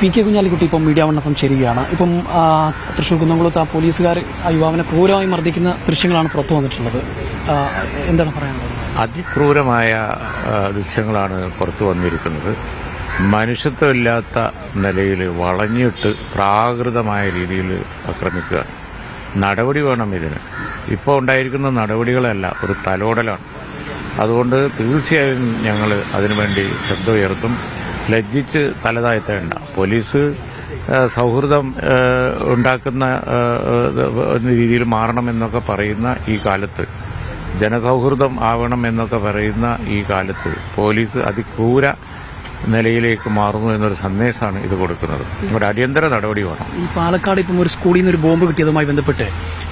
P K Kunhalikutty ഇപ്പം media വണ്ണപ്പം ചേരുകയാണ്. ഇപ്പം തൃശ്ശൂർ കുന്നംകുളത്ത് ആ പോലീസുകാർ ആ യുവാവിനെ ക്രൂരമായി മർദ്ദിക്കുന്ന ദൃശ്യങ്ങളാണ് പുറത്തു വന്നിട്ടുള്ളത്. എന്താണ് പറയാനുള്ളത്? അതിക്രൂരമായ ദൃശ്യങ്ങളാണ് പുറത്തു വന്നിരിക്കുന്നത്. മനുഷ്യത്വമില്ലാത്ത നിലയിൽ വളഞ്ഞിട്ട് പ്രാകൃതമായ രീതിയിൽ ആക്രമിക്കുക നടപടി വേണം ഇതിന്. ഇപ്പോൾ ഉണ്ടായിരിക്കുന്ന നടപടികളല്ല ഒരു തലോടലാണ്. അതുകൊണ്ട് തീർച്ചയായും ഞങ്ങൾ അതിനുവേണ്ടി ശബ്ദം ഉയർത്തും ലജ്ജിച്ച് തലതാഴ്ത്തേണ്ട പോലീസ് സൗഹൃദം ഉണ്ടാക്കുന്ന രീതിയിൽ മാറണമെന്നൊക്കെ പറയുന്ന ഈ കാലത്ത് ജനസൗഹൃദം ആവണം എന്നൊക്കെ പറയുന്ന ഈ കാലത്ത് പോലീസ് അതിക്രൂര നിലയിലേക്ക് മാറുന്നു എന്നൊരു സന്ദേശമാണ് ഇത് കൊടുക്കുന്നത്. ഒരു അടിയന്തര നടപടി വേണം. ഈ പാലക്കാട് ഇപ്പം ഒരു സ്കൂളിൽ നിന്ന് ഒരു ബോംബ് കിട്ടിയതുമായി ബന്ധപ്പെട്ട്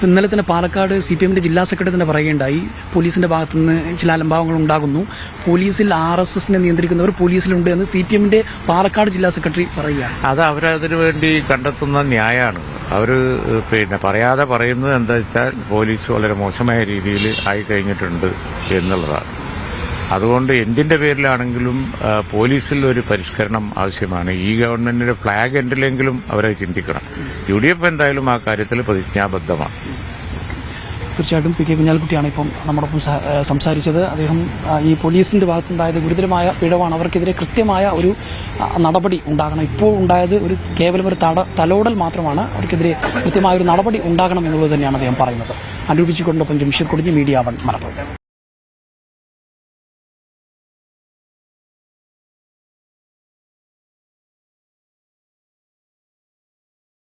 ഇന്നലെ തന്നെ പാലക്കാട് സി പി എമ്മിന്റെ ജില്ലാ സെക്രട്ടറി തന്നെ പറയുകയുണ്ടായി പോലീസിന്റെ ഭാഗത്തുനിന്ന് ചില അലംഭാവങ്ങൾ ഉണ്ടാകുന്നു. പോലീസിൽ ആർ എസ് എസിനെ നിയന്ത്രിക്കുന്നവർ പോലീസിലുണ്ട് എന്ന് സി പി എമ്മിന്റെ പാലക്കാട് ജില്ലാ സെക്രട്ടറി പറയുകയാണ്. അത് അവരതിനു വേണ്ടി കണ്ടെത്തുന്ന ന്യായമാണ്. അവർ പിന്നെ പറയാതെ പറയുന്നത് എന്താ വെച്ചാൽ പോലീസ് വളരെ മോശമായ രീതിയിൽ ആയി കഴിഞ്ഞിട്ടുണ്ട് എന്നുള്ളതാണ്. അതുകൊണ്ട് എന്തിന്റെ പേരിലാണെങ്കിലും പോലീസിൽ ഒരു പരിഷ്കരണം ആവശ്യമാണ്. ഈ ഗവൺമെന്റിന്റെ ഫ്ളാഗ് എൻഡിലെങ്കിലും അവരെ ചിന്തിക്കണം. യു ഡി എഫ് എന്തായാലും ആ കാര്യത്തിൽ പ്രതിജ്ഞാബദ്ധമാണ്. തീർച്ചയായിട്ടും പി കെ കുഞ്ഞാലിക്കുട്ടിയാണ് ഇപ്പം നമ്മോടൊപ്പം സംസാരിച്ചത്. അദ്ദേഹം ഈ പോലീസിന്റെ ഭാഗത്തുണ്ടായത് ഗുരുതരമായ പിഴവാണ്. അവർക്കെതിരെ കൃത്യമായ ഒരു നടപടി ഉണ്ടാകണം. ഇപ്പോൾ ഉണ്ടായത് ഒരു കേവലം ഒരു തട തലോടൽ മാത്രമാണ്. അവർക്കെതിരെ കൃത്യമായ ഒരു നടപടി ഉണ്ടാകണം എന്നുള്ളത് തന്നെയാണ് അദ്ദേഹം പറയുന്നത്. അനുരൂപിച്ചുകൊണ്ടൊപ്പം ജംഷീർ കുടിഞ്ഞ് മീഡിയ വൺ മലപ്പുറം.